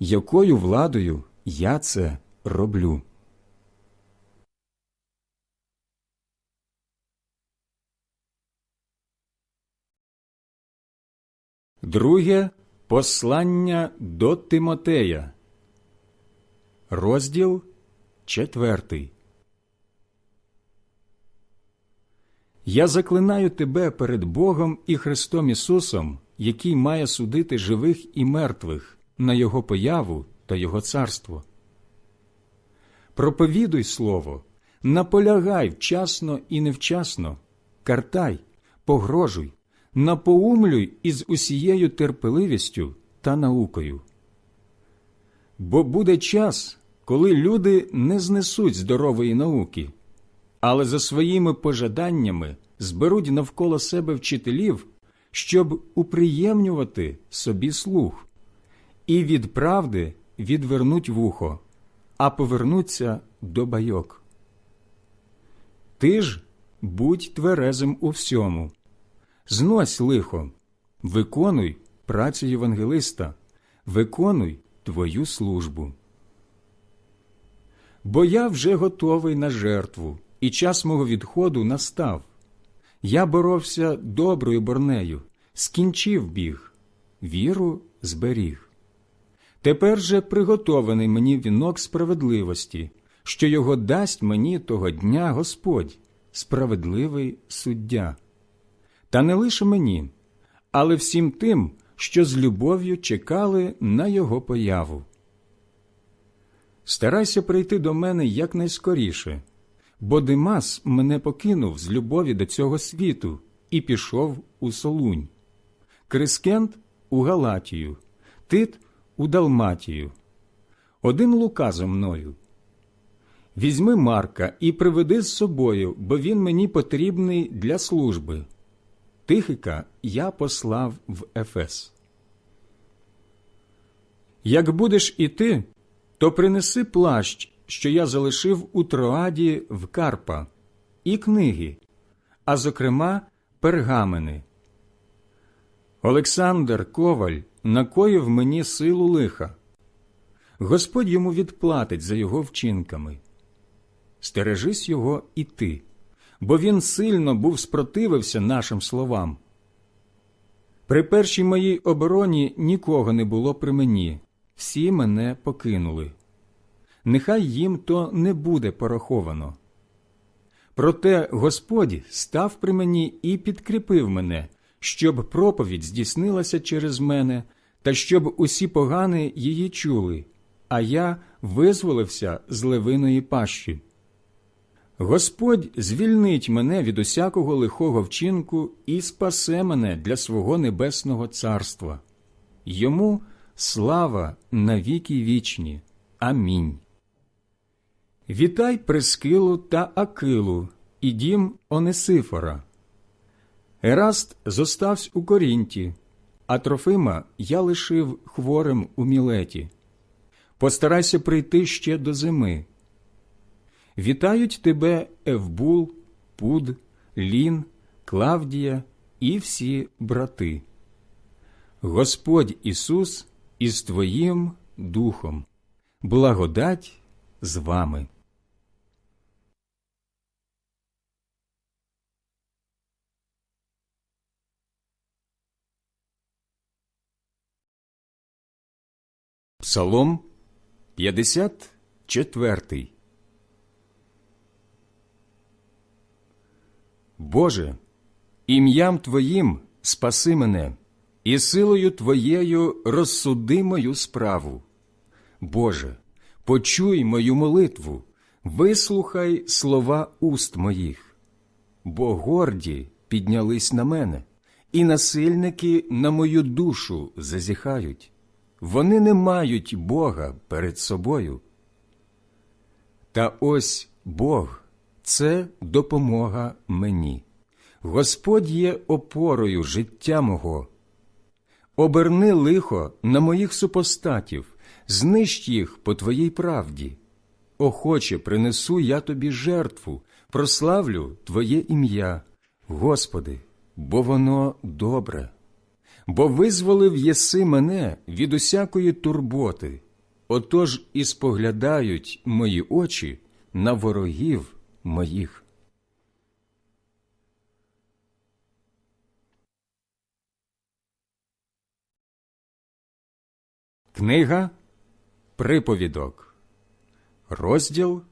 якою владою я це роблю. Друге послання до Тимотея, розділ четвертий. Я заклинаю тебе перед Богом і Христом Ісусом, який має судити живих і мертвих на Його появу та Його царство. Проповідуй слово, наполягай вчасно і невчасно, картай, погрожуй, напоумлюй із усією терпеливістю та наукою. Бо буде час, коли люди не знесуть здорової науки, але за своїми пожаданнями зберуть навколо себе вчителів, щоб уприємнювати собі слух, і від правди відвернуть вухо, а повернуться до байок. Ти ж будь тверезим у всьому, знось лихо, виконуй працю євангелиста, виконуй твою службу. Бо я вже готовий на жертву, і час мого відходу настав. Я боровся доброю борнею, скінчив біг, віру зберіг. Тепер же приготований мені вінок справедливості, що його дасть мені того дня Господь, справедливий суддя. Та не лише мені, але всім тим, що з любов'ю чекали на його появу. Старайся прийти до мене якнайскоріше, бо Димас мене покинув з любові до цього світу і пішов у Солунь. Крискент у Галатію, Тит у Далматію. Один лука зо мною. Візьми Марка і приведи з собою, бо він мені потрібний для служби. Тихика я послав в Ефес. Як будеш іти, то принеси плащ, що я залишив у Троаді в Карпа, і книги, а зокрема, пергамени. Олександр Коваль накоїв мені силу лиха. Господь йому відплатить за його вчинками. Стережись його і ти, бо він сильно був спротивився нашим словам. При першій моїй обороні нікого не було при мені, всі мене покинули. Нехай їм то не буде пораховано. Проте Господь став при мені і підкріпив мене, щоб проповідь здійснилася через мене, та щоб усі погани її чули, а я визволився з левиної пащі. Господь звільнить мене від усякого лихого вчинку і спасе мене для свого небесного царства. Йому слава на віки вічні. Амінь. Вітай Прескилу та Акилу і дім Онесифора. Ераст зоставсь у Корінті, а Трофима я лишив хворим у Мілеті. Постарайся прийти ще до зими. Вітають тебе Евбул, Пуд, Лін, Клавдія і всі брати. Господь Ісус із Твоїм Духом, благодать з вами. Псалом 54 Боже, ім'ям Твоїм спаси мене, і силою Твоєю розсуди мою справу. Боже, почуй мою молитву, вислухай слова уст моїх, бо горді піднялись на мене, і насильники на мою душу зазіхають. Вони не мають Бога перед собою. Та ось Бог це допомога мені. Господь є опорою життя мого. Оберни лихо на моїх супостатів, знищ їх по твоїй правді. Охоче принесу я тобі жертву, прославлю Твоє ім'я, Господи, бо воно добре. Бо визволив єси мене від усякої турботи, отож і споглядають мої очі на ворогів моїх. Книга Приповідок, розділ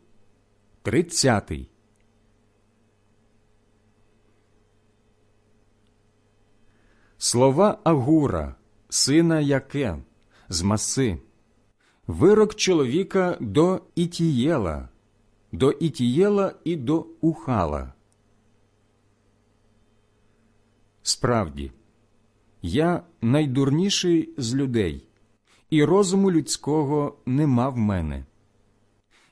30. Слова Агура, сина Яке, з маси, вирок чоловіка до Ітієла, до Ітієла і до Ухала. Справді, я найдурніший з людей і розуму людського нема в мене.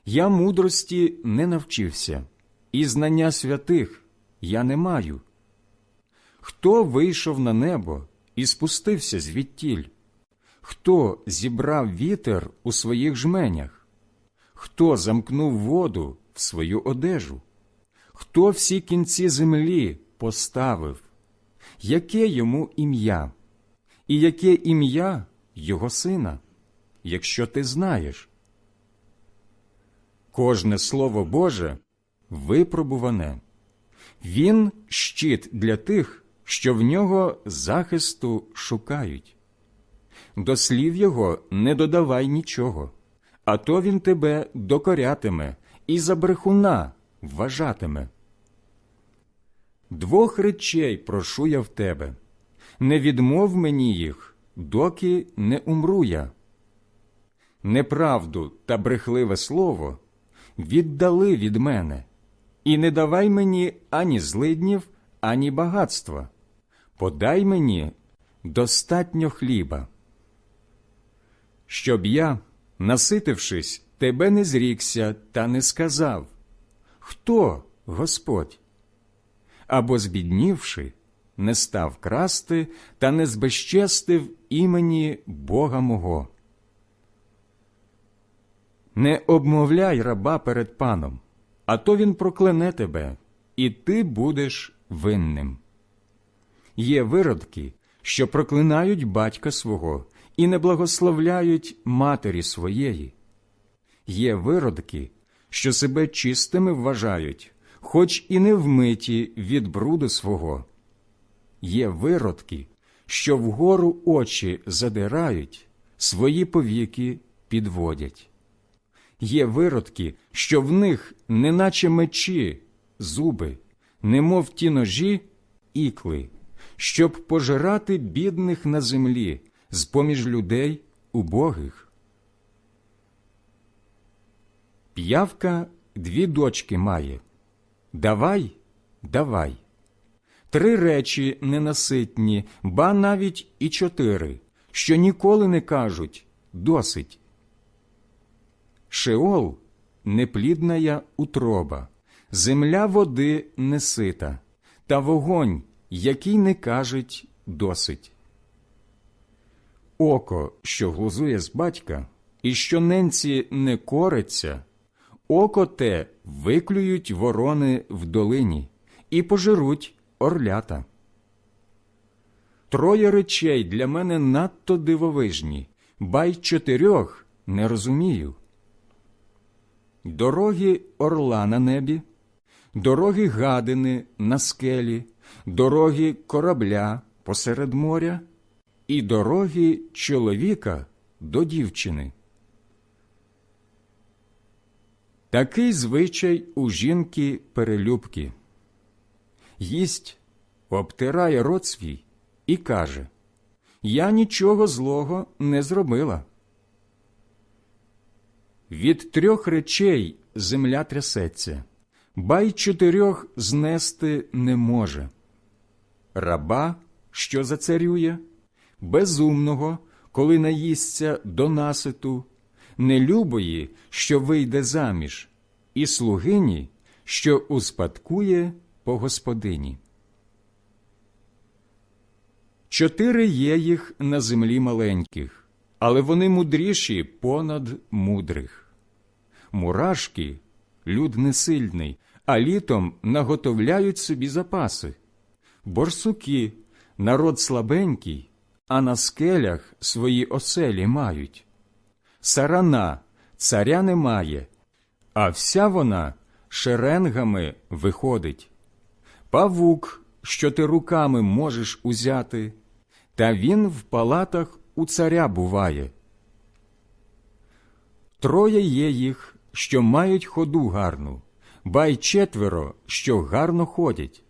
Я мудрості не навчився, і знання святих я не маю. Хто вийшов на небо і спустився звідтіль? Хто зібрав вітер у своїх жменях? Хто замкнув воду в свою одежу? Хто всі кінці землі поставив? Яке йому ім'я? І яке ім'я його сина, якщо ти знаєш. Кожне слово Боже випробуване. Він щит для тих, що в нього захисту шукають. До слів його не додавай нічого, а то він тебе докорятиме і за брехуна вважатиме. Двох речей прошу я в тебе не відмов мені їх, доки не умру я. Неправду та брехливе слово віддали від мене, і не давай мені ані злиднів, ані багатства. Подай мені достатньо хліба. Щоб я, наситившись, тебе не зрікся та не сказав Хто Господь? Або збіднівши, не став красти та не збезчестив імені Бога мого. Не обмовляй раба перед паном, а то він проклене тебе, і ти будеш винним. Є виродки, що проклинають батька свого і не благословляють матері своєї. Є виродки, що себе чистими вважають, хоч і не вмиті від бруду свого. Є виродки, що вгору очі задирають, свої повіки підводять. Є виродки, що в них, неначе мечі, зуби, немов ті ножі, ікли, щоб пожирати бідних на землі з поміж людей убогих. П'явка дві дочки має. Давай, давай. Три речі ненаситні, ба навіть і чотири, що ніколи не кажуть досить. Шеол неплідная утроба, земля води несита, та вогонь, який не кажуть досить. Око, що глузує з батька, і що ненці не кориться, око те виклюють ворони в долині і пожируть орлята. Троє речей для мене надто дивовижні, ба й чотирьох не розумію. Дороги орла на небі, дороги гадини на скелі, дороги корабля посеред моря і дороги чоловіка до дівчини. Такий звичай у жінки перелюбки. Їсть, обтирає рот свій і каже я нічого злого не зробила. Від трьох речей земля трясеться, ба й чотирьох знести не може раба, що зацарює, безумного, коли наїсться до наситу, нелюбої, що вийде заміж, і слугині, що успадкує по господині. Чотири є їх на землі маленьких, але вони мудріші понад мудрих. Мурашки люд несильний, а літом наготовляють собі запаси. Борсуки народ слабенький, а на скелях свої оселі мають. Сарана царя немає, а вся вона шеренгами виходить. Павук, що ти руками можеш узяти, та він в палатах у царя буває. Троє є їх, що мають ходу гарну, ба й четверо, що гарно ходять.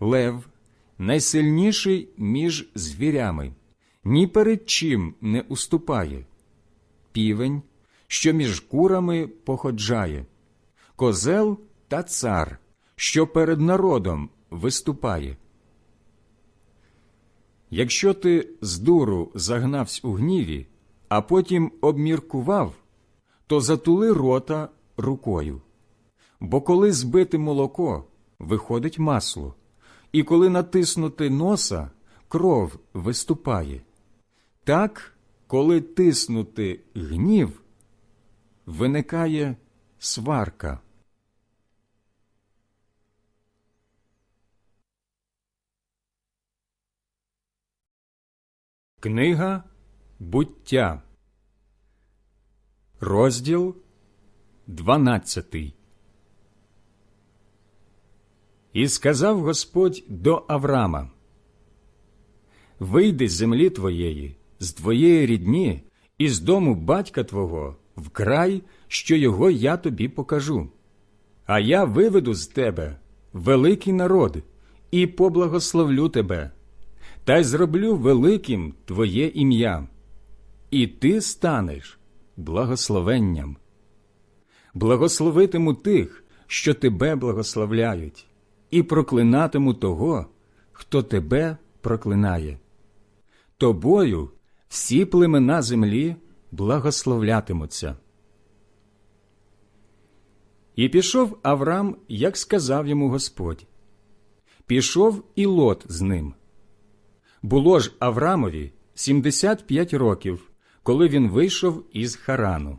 Лев найсильніший між звірями, ні перед чим не уступає. Півень, що між курами походжає, козел та цар, що перед народом виступає. Якщо ти з дуру загнавсь у гніві, а потім обміркував, то затули рота рукою. Бо коли збити молоко, виходить масло, і коли натиснути носа, кров виступає. Так, коли тиснути гнів, виникає сварка. Книга буття, розділ дванадцятий. І сказав Господь до Авраама: Вийди з землі твоєї, з твоєї рідні, і з дому батька твого в край, що його я тобі покажу. А я виведу з тебе великий народ і поблагословлю тебе, та й зроблю великим твоє ім'я, і ти станеш благословенням. Благословитиму тих, що тебе благословляють, і проклинатиму того, хто тебе проклинає. Тобою всі племена землі благословлятимуться. І пішов Авраам, як сказав йому Господь. Пішов і лот з ним. Було ж Аврамові 75 років, коли він вийшов із Харану.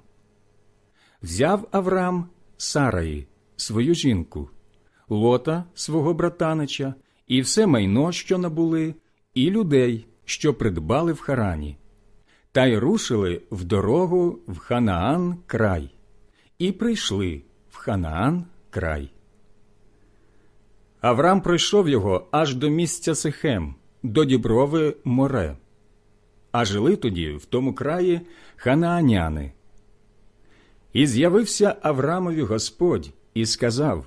Взяв Авраам Сараї, свою жінку, лота свого братанича, і все майно, що набули, і людей, що придбали в Харані, та й рушили в дорогу в Ханаан край, і прийшли в Ханаан край. Авраам пройшов його аж до місця Сихем, до діброви море. А жили тоді в тому краї ханааняни. І з'явився Аврамові Господь і сказав: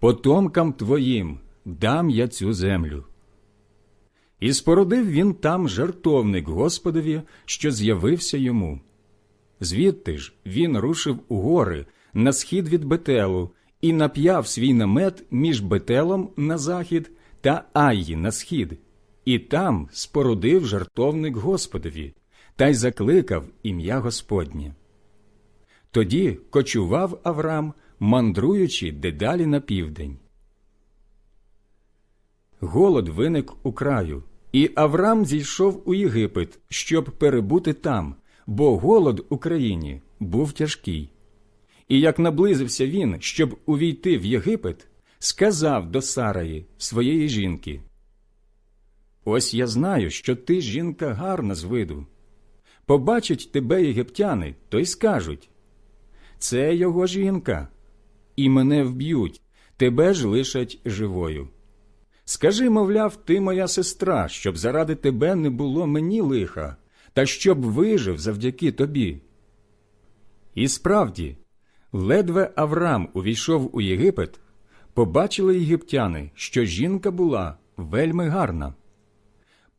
Потомкам твоїм дам я цю землю. І спородив він там жертовник Господові, що з'явився йому. Звідти ж він рушив у гори на схід від Бетелу і нап'яв свій намет між Бетелом на захід та Айї на схід, і там спорудив жертовник Господові та й закликав ім'я Господнє. Тоді кочував Авраам, мандруючи дедалі на південь. Голод виник у краю, і Авраам зійшов у Єгипет, щоб перебути там, бо голод у країні був тяжкий. І як наблизився він, щоб увійти в Єгипет, сказав до Сараї, своєї жінки: Ось я знаю, що ти жінка гарна з виду. Побачать тебе єгиптяни, то й скажуть це його жінка, і мене вб'ють, тебе ж лишать живою. Скажи, мовляв, ти моя сестра, щоб заради тебе не було мені лиха, та щоб вижив завдяки тобі. І справді, ледве Авраам увійшов у Єгипет, побачили єгиптяни, що жінка була вельми гарна.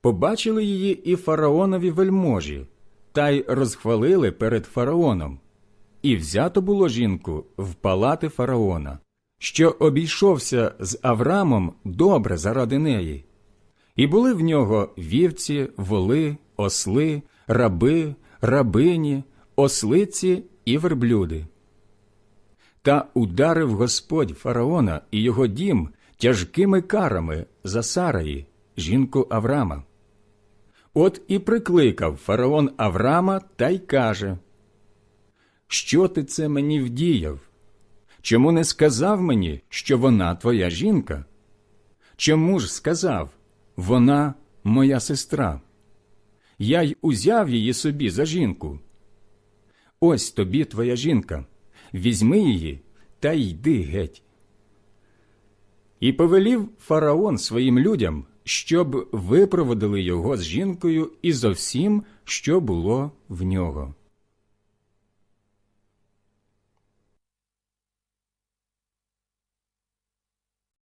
Побачили її і фараонові вельможі, та й розхвалили перед фараоном. І взято було жінку в палати фараона, що обійшовся з Аврамом добре заради неї. І були в нього вівці, воли, осли, раби, рабині, ослиці і верблюди. Та ударив Господь фараона і його дім тяжкими карами за Сараї, жінку Аврама. От і прикликав фараон Аврама та й каже Що ти це мені вдіяв? Чому не сказав мені, що вона твоя жінка? Чому ж сказав вона моя сестра? Я й узяв її собі за жінку. Ось тобі твоя жінка, візьми її та йди геть. І повелів фараон своїм людям, щоб випроводили його з жінкою і зо всім, що було в нього.